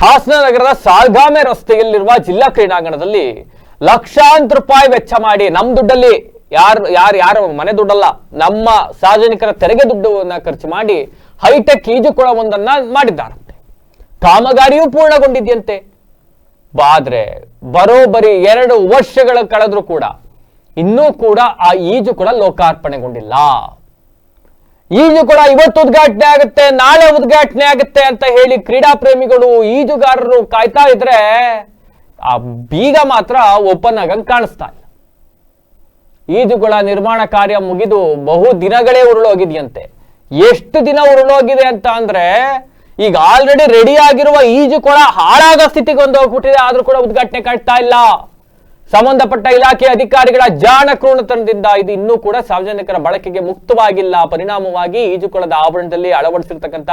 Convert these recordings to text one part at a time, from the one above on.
ಹಾಸನ ನಗರದ ಸಾಲ್ಗಾಮೆ ರಸ್ತೆಯಲ್ಲಿರುವ ಜಿಲ್ಲಾ ಕ್ರೀಡಾಂಗಣದಲ್ಲಿ ಲಕ್ಷಾಂತರ ರೂಪಾಯಿ ವೆಚ್ಚ ಮಾಡಿ ನಮ್ ದುಡ್ಡಲ್ಲಿ ಯಾರು ಯಾರು ಯಾರ ಮನೆ ದುಡ್ಡಲ್ಲ, ನಮ್ಮ ಸಾರ್ವಜನಿಕರ ತೆರಿಗೆ ದುಡ್ಡನ್ನ ಖರ್ಚು ಮಾಡಿ ಹೈಟೆಕ್ ಈಜುಕೊಳವೊಂದನ್ನ ಮಾಡಿದ್ದಾರಂತೆ. ಕಾಮಗಾರಿಯೂ ಪೂರ್ಣಗೊಂಡಿದೆಯಂತೆ. ಆದ್ರೆ ಬರೋಬ್ಬರಿ ಎರಡು ವರ್ಷಗಳ ಕಳೆದ್ರೂ ಕೂಡ ಇನ್ನೂ ಕೂಡ ಆ ಈಜು ಕೂಡ ಲೋಕಾರ್ಪಣೆಗೊಂಡಿಲ್ಲ. ಈಜುಕೊಳ ಇವತ್ತು ಉದ್ಘಾಟನೆ ಆಗುತ್ತೆ, ನಾಳೆ ಉದ್ಘಾಟನೆ ಆಗುತ್ತೆ ಅಂತ ಹೇಳಿ ಕ್ರೀಡಾ ಪ್ರೇಮಿಗಳು, ಈಜುಗಾರರು ಕಾಯ್ತಾ ಇದ್ರೆ ಆ ಬೀಗ ಮಾತ್ರ ಓಪನ್ ಆಗಂಗ್ ಕಾಣಿಸ್ತಾ ಇಲ್ಲ. ಈಜುಕೊಳ ನಿರ್ಮಾಣ ಕಾರ್ಯ ಮುಗಿದು ಬಹು ದಿನಗಳೇ ಉರುಳೋಗಿದೆಯಂತೆ. ಎಷ್ಟು ದಿನ ಉರುಳೋಗಿದೆ ಅಂತ ಅಂದ್ರೆ, ಈಗ ಆಲ್ರೆಡಿ ರೆಡಿ ಆಗಿರುವ ಈಜುಕೊಳ ಹಾಳಾಗೋ ಸ್ಥಿತಿಗೆ ಒಂದು ಹೋಗ್ಬಿಟ್ಟಿದೆ, ಆದ್ರೂ ಕೂಡ ಉದ್ಘಾಟನೆ ಕಾಣ್ತಾ ಇಲ್ಲ. ಸಂಬಂಧಪಟ್ಟ ಇಲಾಖೆ ಅಧಿಕಾರಿಗಳ ಜಾಣಕ್ರೋಣತನದಿಂದ ಇದು ಇನ್ನೂ ಕೂಡ ಸಾರ್ವಜನಿಕರ ಬಳಕೆಗೆ ಮುಕ್ತವಾಗಿಲ್ಲ. ಪರಿಣಾಮವಾಗಿ ಈಜುಕೊಳದ ಆವರಣದಲ್ಲಿ ಅಳವಡಿಸಿರ್ತಕ್ಕಂಥ,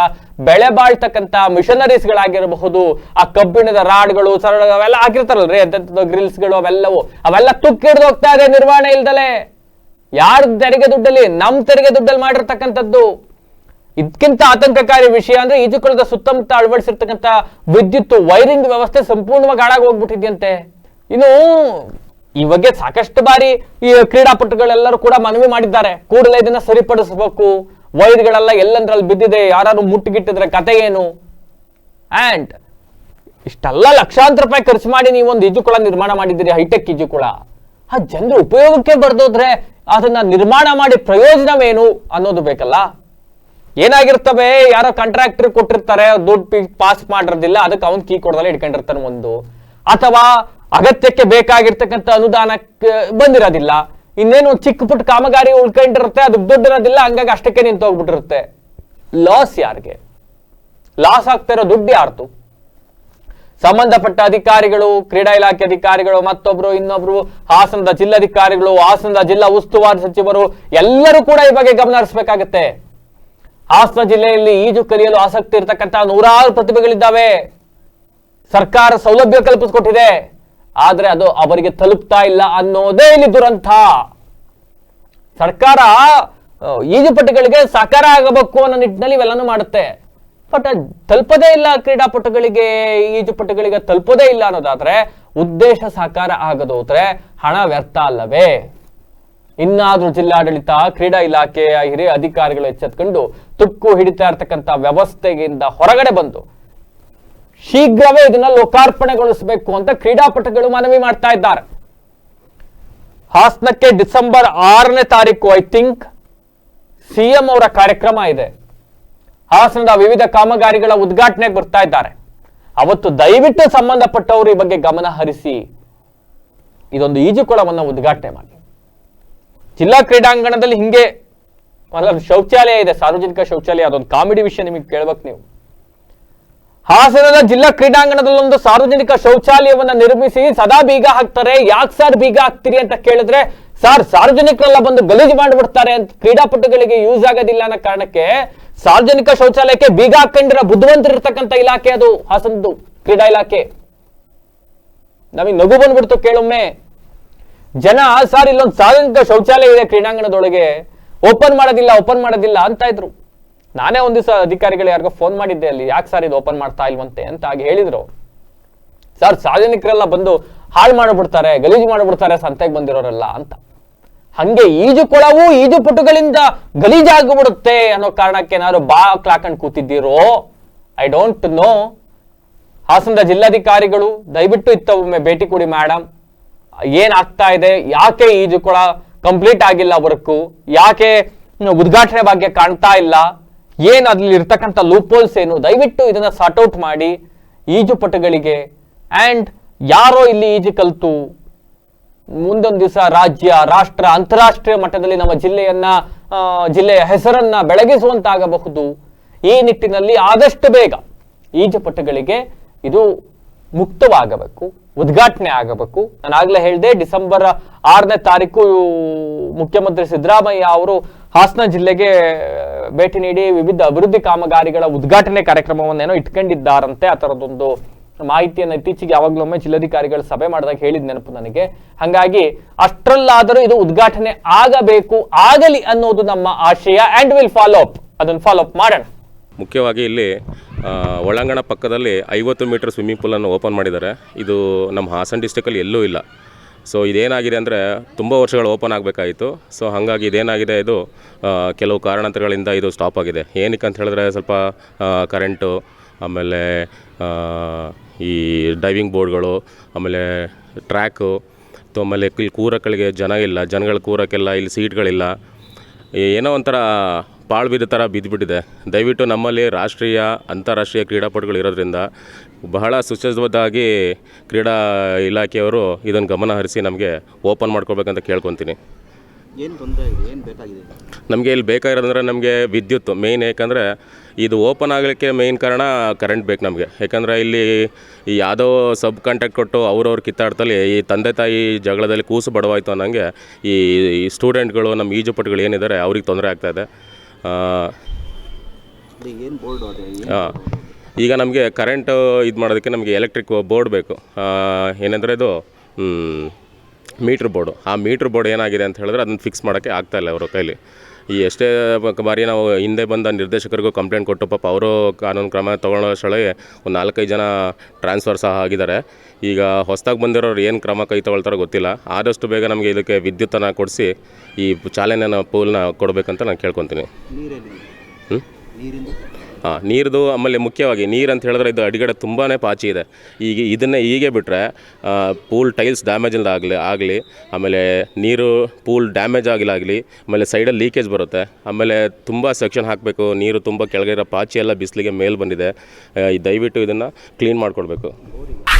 ಬೆಳೆ ಬಾಳ್ತಕ್ಕಂಥ ಮಿಷನರೀಸ್ಗಳಾಗಿರಬಹುದು. ಆ ಕಬ್ಬಿಣದ ರಾಡ್ಗಳು ಸರಳ ಅವೆಲ್ಲ ಗ್ರಿಲ್ಸ್ ಗ್ರಿಲ್ಸ್ಗಳು ಅವೆಲ್ಲವೂ. ಅವೆಲ್ಲ ತುಕ್ಕಿಡ್ದು ಹೋಗ್ತಾ ಇದೆ ನಿರ್ವಹಣೆ ಇಲ್ದಲೆ. ಯಾರ ತೆರಿಗೆ ದುಡ್ಡಲ್ಲಿ, ನಮ್ ತೆರಿಗೆ ದುಡ್ಡಲ್ಲಿ ಮಾಡಿರ್ತಕ್ಕಂಥದ್ದು. ಇದಕ್ಕಿಂತ ಆತಂಕಕಾರಿ ವಿಷಯ ಅಂದ್ರೆ ಈಜುಕೊಳದ ಸುತ್ತಮುತ್ತ ಅಳವಡಿಸಿರ್ತಕ್ಕಂಥ ವಿದ್ಯುತ್ ವೈರಿಂಗ್ ವ್ಯವಸ್ಥೆ ಸಂಪೂರ್ಣವಾಗಿ ಹಾಳಾಗಿ ಹೋಗ್ಬಿಟ್ಟಿದ್ಯಂತೆ. ಇನ್ನು ಈ ಬಗ್ಗೆ ಸಾಕಷ್ಟು ಬಾರಿ ಈ ಕ್ರೀಡಾಪಟುಗಳೆಲ್ಲರೂ ಕೂಡ ಮನವಿ ಮಾಡಿದ್ದಾರೆ. ಕೂಡಲೇ ಇದನ್ನ ಸರಿಪಡಿಸಬೇಕು. ವೈರ್ಗಳೆಲ್ಲ ಎಲ್ಲಂದ್ರಲ್ಲಿ ಬಿದ್ದಿದೆ? ಯಾರು ಮುಟ್ಟುಗಿಟ್ಟಿದ್ರೆ ಕತೆ ಏನು? ಅಂಡ್ ಇಷ್ಟೆಲ್ಲ ಲಕ್ಷಾಂತರ ರೂಪಾಯಿ ಖರ್ಚು ಮಾಡಿ ನೀವು ಒಂದು ಈಜುಕೊಳ ನಿರ್ಮಾಣ ಮಾಡಿದ್ದೀರಿ, ಹೈಟೆಕ್ ಈಜುಕೊಳ ಆ ಜನರು ಉಪಯೋಗಕ್ಕೆ ಬರ್ದೋದ್ರೆ ಅದನ್ನ ನಿರ್ಮಾಣ ಮಾಡಿ ಪ್ರಯೋಜನವೇನು ಅನ್ನೋದು ಬೇಕಲ್ಲ? ಏನಾಗಿರ್ತವೆ? ಯಾರೋ ಕಾಂಟ್ರಾಕ್ಟರ್ ಕೊಟ್ಟಿರ್ತಾರೆ, ದುಡ್ಡು ಪಾಸ್ ಮಾಡಿರೋದಿಲ್ಲ, ಅದಕ್ಕೆ ಅವ್ನ್ ಕೀ ಕೊಡದಲ್ಲ ಇಟ್ಕೊಂಡಿರ್ತಾನೆ ಒಂದು. ಅಥವಾ ಅಗತ್ಯಕ್ಕೆ ಬೇಕಾಗಿರ್ತಕ್ಕಂಥ ಅನುದಾನಕ್ಕೆ ಬಂದಿರೋದಿಲ್ಲ. ಇನ್ನೇನು ಚಿಕ್ಕ ಪುಟ್ಟ ಕಾಮಗಾರಿ ಉಳ್ಕೊಂಡಿರುತ್ತೆ, ಅದು ದುಡ್ಡು ಇರೋದಿಲ್ಲ ಹಂಗಾಗಿ ಅಷ್ಟಕ್ಕೆ ನಿಂತು ಹೋಗ್ಬಿಟ್ಟಿರುತ್ತೆ. ಲಾಸ್ ಯಾರಿಗೆ? ಲಾಸ್ ಆಗ್ತಾ ಇರೋ ದುಡ್ಡು ಯಾರ್ದು? ಸಂಬಂಧಪಟ್ಟ ಅಧಿಕಾರಿಗಳು, ಕ್ರೀಡಾ ಇಲಾಖೆ ಅಧಿಕಾರಿಗಳು, ಮತ್ತೊಬ್ರು, ಇನ್ನೊಬ್ರು, ಹಾಸನದ ಜಿಲ್ಲಾಧಿಕಾರಿಗಳು, ಹಾಸನದ ಜಿಲ್ಲಾ ಉಸ್ತುವಾರಿ ಸಚಿವರು, ಎಲ್ಲರೂ ಕೂಡ ಈ ಬಗ್ಗೆ ಗಮನ ಹರಿಸಬೇಕಾಗತ್ತೆ. ಹಾಸನ ಜಿಲ್ಲೆಯಲ್ಲಿ ಈಜು ಕಲಿಯಲು ಆಸಕ್ತಿ ಇರತಕ್ಕಂತ ನೂರಾರು ಪ್ರತಿಭೆಗಳಿದ್ದಾವೆ. ಸರ್ಕಾರ ಸೌಲಭ್ಯ ಕಲ್ಪಿಸಿಕೊಟ್ಟಿದೆ. ಆದ್ರೆ ಅದು ಅವರಿಗೆ ತಲುಪ್ತಾ ಇಲ್ಲ ಅನ್ನೋದೇ ಇಲ್ಲಿ ದುರಂತ. ಸರ್ಕಾರ ಈಜುಪಟುಗಳಿಗೆ ಸಾಕಾರ ಆಗಬೇಕು ಅನ್ನೋ ನಿಟ್ಟಿನಲ್ಲಿ ಇವೆಲ್ಲನೂ ಮಾಡುತ್ತೆ. ಬಟ್ ತಲುಪದೇ ಇಲ್ಲ ಕ್ರೀಡಾಪಟುಗಳಿಗೆ, ಈಜುಪಟುಗಳಿಗೆ ತಲುಪೋದೇ ಇಲ್ಲ ಅನ್ನೋದಾದ್ರೆ ಉದ್ದೇಶ ಸಾಕಾರ ಆಗದೋದ್ರೆ ಹಣ ವ್ಯರ್ಥ ಅಲ್ಲವೇ? ಇನ್ನಾದ್ರೂ ಜಿಲ್ಲಾಡಳಿತ, ಕ್ರೀಡಾ ಇಲಾಖೆಯ ಹಿರಿಯ ಅಧಿಕಾರಿಗಳು ಎಚ್ಚೆತ್ಕೊಂಡು ತುಕ್ಕು ಹಿಡಿತಾ ಇರ್ತಕ್ಕಂಥ ವ್ಯವಸ್ಥೆಯಿಂದ ಹೊರಗಡೆ ಬಂದು ಶೀಘ್ರವೇ ಇದನ್ನ ಲೋಕಾರ್ಪಣೆಗೊಳಿಸಬೇಕು ಅಂತ ಕ್ರೀಡಾಪಟುಗಳು ಮನವಿ ಮಾಡ್ತಾ ಇದ್ದಾರೆ. ಹಾಸನಕ್ಕೆ ಡಿಸೆಂಬರ್ ಆರನೇ ತಾರೀಕು ಐ ಥಿಂಕ್ ಸಿಎಂ ಅವರ ಕಾರ್ಯಕ್ರಮ ಇದೆ. ಹಾಸನದ ವಿವಿಧ ಕಾಮಗಾರಿಗಳ ಉದ್ಘಾಟನೆಗೆ ಬರ್ತಾ ಇದ್ದಾರೆ. ಅವತ್ತು ದಯವಿಟ್ಟು ಸಂಬಂಧಪಟ್ಟವರು ಈ ಬಗ್ಗೆ ಗಮನ ಹರಿಸಿ. ಇದೊಂದು ಈಜುಕೊಳವನ್ನು ಉದ್ಘಾಟನೆ ಮಾಡಿ. ಜಿಲ್ಲಾ ಕ್ರೀಡಾಂಗಣದಲ್ಲಿ ಹಿಂಗೆ ಶೌಚಾಲಯ ಇದೆ, ಸಾರ್ವಜನಿಕ ಶೌಚಾಲಯ, ಅದೊಂದು ಕಾಮಿಡಿ ವಿಷಯ ನಿಮಗೆ ಕೇಳ್ಬೇಕು ನೀವು. ಹಾಸನದ ಜಿಲ್ಲಾ ಕ್ರೀಡಾಂಗಣದಲ್ಲೊಂದು ಸಾರ್ವಜನಿಕ ಶೌಚಾಲಯವನ್ನ ನಿರ್ಮಿಸಿ ಸದಾ ಬೀಗ ಹಾಕ್ತಾರೆ. ಯಾಕೆ ಸರ್ ಬೀಗ ಹಾಕ್ತೀರಿ ಅಂತ ಕೇಳಿದ್ರೆ, ಸರ್, ಸಾರ್ವಜನಿಕರೆಲ್ಲ ಬಂದು ಗಲೀಜು ಮಾಡಿಬಿಡ್ತಾರೆ ಅಂತ ಕ್ರೀಡಾಪಟುಗಳಿಗೆ ಯೂಸ್ ಆಗೋದಿಲ್ಲ ಅನ್ನೋ ಕಾರಣಕ್ಕೆ ಸಾರ್ವಜನಿಕ ಶೌಚಾಲಯಕ್ಕೆ ಬೀಗ ಹಾಕೊಂಡಿರೋ ಬುದ್ಧಿವಂತರಿರ್ತಕ್ಕಂಥ ಇಲಾಖೆ ಅದು ಹಾಸನದು ಕ್ರೀಡಾ ಇಲಾಖೆ. ನಮಗೆ ನಗು ಬಂದ್ಬಿಡ್ತು ಕೇಳೊಮ್ಮೆ. ಜನ ಸರ್ ಇಲ್ಲೊಂದು ಸಾರ್ವಜನಿಕ ಶೌಚಾಲಯ ಇದೆ ಕ್ರೀಡಾಂಗಣದೊಳಗೆ. ಓಪನ್ ಮಾಡೋದಿಲ್ಲ ಓಪನ್ ಮಾಡೋದಿಲ್ಲ ಅಂತ ಇದ್ರು. ನಾನೇ ಒಂದು ದಿವಸ ಅಧಿಕಾರಿಗಳು ಯಾರಿಗೋ ಫೋನ್ ಮಾಡಿದ್ದೆ ಅಲ್ಲಿ, ಯಾಕೆ ಸರ್ ಇದು ಓಪನ್ ಮಾಡ್ತಾ ಇಲ್ವಂತೆ ಅಂತ ಹಾಗೆ ಹೇಳಿದ್ರು. ಸರ್ ಸಾರ್ವಜನಿಕರೆಲ್ಲ ಬಂದು ಹಾಳು ಮಾಡಿಬಿಡ್ತಾರೆ, ಗಲೀಜು ಮಾಡಿಬಿಡ್ತಾರೆ, ಸಂತೆಗೆ ಬಂದಿರೋರೆಲ್ಲ ಅಂತ. ಹಂಗೆ ಈಜುಪುಟಗಳಿಂದ ಗಲೀಜು ಗಲೀಜಾಗ್ಬಿಡುತ್ತೆ ಅನ್ನೋ ಕಾರಣಕ್ಕೆ ಏನಾದ್ರು ಬಾ ಕ್ಲಾಕಂಡ್ ಕೂತಿದ್ದೀರೋ? ಐ ಡೋಂಟ್ ನೋ ಹಾಸನದ ಜಿಲ್ಲಾಧಿಕಾರಿಗಳು, ದಯವಿಟ್ಟು ಇತ್ತ ಒಮ್ಮೆ ಭೇಟಿ ಕೊಡಿ ಮೇಡಮ್ ಏನಾಗ್ತಾ ಇದೆ? ಯಾಕೆ ಈಜು ಕೊಳ ಕಂಪ್ಲೀಟ್ ಆಗಿಲ್ಲ ವರ್ಕು ಯಾಕೆ ಉದ್ಘಾಟನೆ ಬಗ್ಗೆ ಕಾಣ್ತಾ ಇಲ್ಲ? ಏನ್ ಅದ್ರಲ್ಲಿ ಇರ್ತಕ್ಕಂಥ ಲೂಪೋಲ್ಸ್ ಏನು? ದಯವಿಟ್ಟು ಇದನ್ನ ಸಾರ್ಟ್ ಔಟ್ ಮಾಡಿ ಈಜುಪಟುಗಳಿಗೆ. ಆ್ಯಂಡ್ ಯಾರೋ ಇಲ್ಲಿ ಈಜು ಕಲಿತು, ಮುಂದೊಂದು ದಿವಸ ರಾಜ್ಯ, ರಾಷ್ಟ್ರ, ಅಂತಾರಾಷ್ಟ್ರೀಯ ಮಟ್ಟದಲ್ಲಿ ನಮ್ಮ ಜಿಲ್ಲೆಯನ್ನ ಜಿಲ್ಲೆಯ ಹೆಸರನ್ನ ಬೆಳಗಿಸುವಂತಾಗಬಹುದು. ಈ ನಿಟ್ಟಿನಲ್ಲಿ ಆದಷ್ಟು ಬೇಗ ಈಜುಪಟುಗಳಿಗೆ ಇದು ಮುಕ್ತವಾಗಬೇಕು, ಉದ್ಘಾಟನೆ ಆಗಬೇಕು. ನಾನು ಆಗ್ಲೇ ಹೇಳಿದೆ, ಡಿಸೆಂಬರ್ ಆರನೇ ತಾರೀಕು ಮುಖ್ಯಮಂತ್ರಿ ಸಿದ್ದರಾಮಯ್ಯ ಅವರು ಹಾಸನ ಜಿಲ್ಲೆಗೆ ಭೇಟಿ ನೀಡಿ ವಿವಿಧ ಅಭಿವೃದ್ಧಿ ಕಾಮಗಾರಿಗಳ ಉದ್ಘಾಟನೆ ಕಾರ್ಯಕ್ರಮವನ್ನೇನೋ ಇಟ್ಕೊಂಡಿದ್ದಾರಂತೆ. ಆ ಥರದೊಂದು ಮಾಹಿತಿಯನ್ನು ಇತ್ತೀಚೆಗೆ ಯಾವಾಗಲೊಮ್ಮೆ ಜಿಲ್ಲಾಧಿಕಾರಿಗಳು ಸಭೆ ಮಾಡಿದಾಗ ಹೇಳಿದ ನೆನಪು ನನಗೆ. ಹಾಗಾಗಿ ಅಷ್ಟರಲ್ಲಾದರೂ ಇದು ಉದ್ಘಾಟನೆ ಆಗಬೇಕು, ಆಗಲಿ ಅನ್ನೋದು ನಮ್ಮ ಆಶಯ. ಆ್ಯಂಡ್ ವಿಲ್ ಫಾಲೋ ಅಪ್ ಅದನ್ನು ಫಾಲೋ ಅಪ್ ಮಾಡೋಣ. ಮುಖ್ಯವಾಗಿ ಇಲ್ಲಿ ಒಳಾಂಗಣ ಪಕ್ಕದಲ್ಲಿ ಐವತ್ತು ಮೀಟರ್ ಸ್ವಿಮ್ಮಿಂಗ್ ಪೂಲನ್ನು ಓಪನ್ ಮಾಡಿದ್ದಾರೆ. ಇದು ನಮ್ಮ ಹಾಸನ ಡಿಸ್ಟಿಕಲ್ಲಿ ಎಲ್ಲೂ ಇಲ್ಲ. ಸೊ ಇದೇನಾಗಿದೆ ಅಂದರೆ ತುಂಬ ವರ್ಷಗಳು ಓಪನ್ ಆಗಬೇಕಾಯಿತು. ಸೊ ಹಾಗಾಗಿ ಇದೇನಾಗಿದೆ ಇದು ಕೆಲವು ಕಾರಣಾಂತರಗಳಿಂದ ಇದು ಸ್ಟಾಪ್ ಆಗಿದೆ. ಏನಕ್ಕೆ ಅಂತ ಹೇಳಿದ್ರೆ ಸ್ವಲ್ಪ ಕರೆಂಟು ಆಮೇಲೆ ಈ ಡೈವಿಂಗ್ ಬೋರ್ಡ್ಗಳು ಆಮೇಲೆ ಟ್ರ್ಯಾಕು ಆಮೇಲೆ ಇಲ್ಲಿ ಕೂರಕ್ಕಳಿಗೆ ಜನ ಇಲ್ಲ, ಜನಗಳು ಕೂರಕ್ಕೆಲ್ಲ ಇಲ್ಲಿ ಸೀಟ್ಗಳಿಲ್ಲ ಏನೋ ಒಂಥರ ಪಾಳು ಬಿದ್ದ ಥರ ಬಿದ್ದುಬಿಟ್ಟಿದೆ ದಯವಿಟ್ಟು ನಮ್ಮಲ್ಲಿ ರಾಷ್ಟ್ರೀಯ, ಅಂತಾರಾಷ್ಟ್ರೀಯ ಕ್ರೀಡಾಪಟುಗಳು ಇರೋದ್ರಿಂದ ಬಹಳ ಸುಸಜ್ಜಿತವಾಗಿ ಕ್ರೀಡಾ ಇಲಾಖೆಯವರು ಇದನ್ನು ಗಮನ ಹರಿಸಿ ನಮಗೆ ಓಪನ್ ಮಾಡ್ಕೊಳ್ಬೇಕಂತ ಕೇಳ್ಕೊತೀನಿ. ಏನು ತೊಂದರೆ ಏನು ಬೇಕಾಗಿದೆ? ನಮಗೆ ಇಲ್ಲಿ ಬೇಕಾಗಿರೋದಂದ್ರೆ ನಮಗೆ ವಿದ್ಯುತ್ ಮೇಯ್ನ್ ಯಾಕಂದರೆ ಇದು ಓಪನ್ ಆಗಲಿಕ್ಕೆ ಮೇಯ್ನ್ ಕಾರಣ ಕರೆಂಟ್ ಬೇಕು ನಮಗೆ. ಯಾಕಂದರೆ ಇಲ್ಲಿ ಈ ಯಾವುದೋ ಸಬ್ ಕಾಂಟ್ಯಾಕ್ಟ್ ಕೊಟ್ಟು ಅವ್ರವ್ರು ಕಿತ್ತಾಡ್ತಲ್ಲಿ ಈ ತಂದೆ ತಾಯಿ ಜಗಳದಲ್ಲಿ ಕೂಸು ಬಡವಾಯಿತು ಅನ್ನೋಂಗೆ ಈ ಸ್ಟೂಡೆಂಟ್ಗಳು ನಮ್ಮ ಈಜುಪಟುಗಳು ಏನಿದ್ದಾರೆ ಅವ್ರಿಗೆ ತೊಂದರೆ ಆಗ್ತಾಯಿದೆ ಏನು ಬೋರ್ಡು ಹಾಂ ಈಗ ನಮಗೆ ಕರೆಂಟ್ ಇದು ಮಾಡೋದಕ್ಕೆ ನಮಗೆ ಎಲೆಕ್ಟ್ರಿಕ್ ಬೋರ್ಡ್ ಬೇಕು. ಏನಂದರೆ ಇದು ಮೀಟ್ರ್ ಬೋರ್ಡು ಆ ಮೀಟ್ರ್ ಬೋರ್ಡ್ ಏನಾಗಿದೆ ಅಂತ ಹೇಳಿದ್ರೆ ಅದನ್ನು ಫಿಕ್ಸ್ ಮಾಡೋಕ್ಕೆ ಆಗ್ತಾಯಿಲ್ಲ ಅವರ ಕೈಲಿ. ಈ ಎಷ್ಟೇ ಬಾರಿ ನಾವು ಹಿಂದೆ ಬಂದ ನಿರ್ದೇಶಕರಿಗೂ ಕಂಪ್ಲೇಂಟ್ ಕೊಟ್ಟು ಪಾಪ ಅವರು ಕಾನೂನು ಕ್ರಮ ತೊಗೊಳ್ಳೋಷ್ಟೊಳಗೆ ಒಂದು ನಾಲ್ಕೈದು ಜನ ಟ್ರಾನ್ಸ್ಫರ್ ಸಹ ಆಗಿದ್ದಾರೆ. ಈಗ ಹೊಸದಾಗಿ ಬಂದಿರೋರು ಏನು ಕ್ರಮ ಕೈ ತೊಗೊಳ್ತಾರೋ ಗೊತ್ತಿಲ್ಲ. ಆದಷ್ಟು ಬೇಗ ನಮಗೆ ಇದಕ್ಕೆ ವಿದ್ಯುತ್ತನ್ನು ಕೊಡಿಸಿ ಈ ಚಾಲನೆನ ಪೂಲ್ನ ಕೊಡಬೇಕಂತ ನಾನು ಕೇಳ್ಕೊತೀನಿ. ಹ್ಞೂ ಹಾಂ, ನೀರ್ದು ಆಮೇಲೆ ಮುಖ್ಯವಾಗಿ ನೀರು ಅಂತ ಹೇಳಿದ್ರೆ ಇದು ಅಡಿಗಡೆ ತುಂಬಾ ಪಾಚಿ ಇದೆ. ಈಗ ಇದನ್ನೇ ಹೀಗೆ ಬಿಟ್ಟರೆ ಪೂಲ್ ಟೈಲ್ಸ್ ಡ್ಯಾಮೇಜ್ ಆಗಲಿ ಆಗಲಿ, ಆಮೇಲೆ ನೀರು ಪೂಲ್ ಡ್ಯಾಮೇಜ್ ಆಗಿಲ್ಲಾಗಲಿ, ಆಮೇಲೆ ಸೈಡಲ್ಲಿ ಲೀಕೇಜ್ ಬರುತ್ತೆ. ಆಮೇಲೆ ತುಂಬ ಸೆಕ್ಷನ್ ಹಾಕಬೇಕು, ನೀರು ತುಂಬ ಕೆಳಗಿರೋ ಪಾಚಿ ಎಲ್ಲ ಬಿಸಿಲಿಗೆ ಮೇಲೆ ಬಂದಿದೆ. ದಯವಿಟ್ಟು ಇದನ್ನು ಕ್ಲೀನ್ ಮಾಡಿಕೊಡ್ಬೇಕು.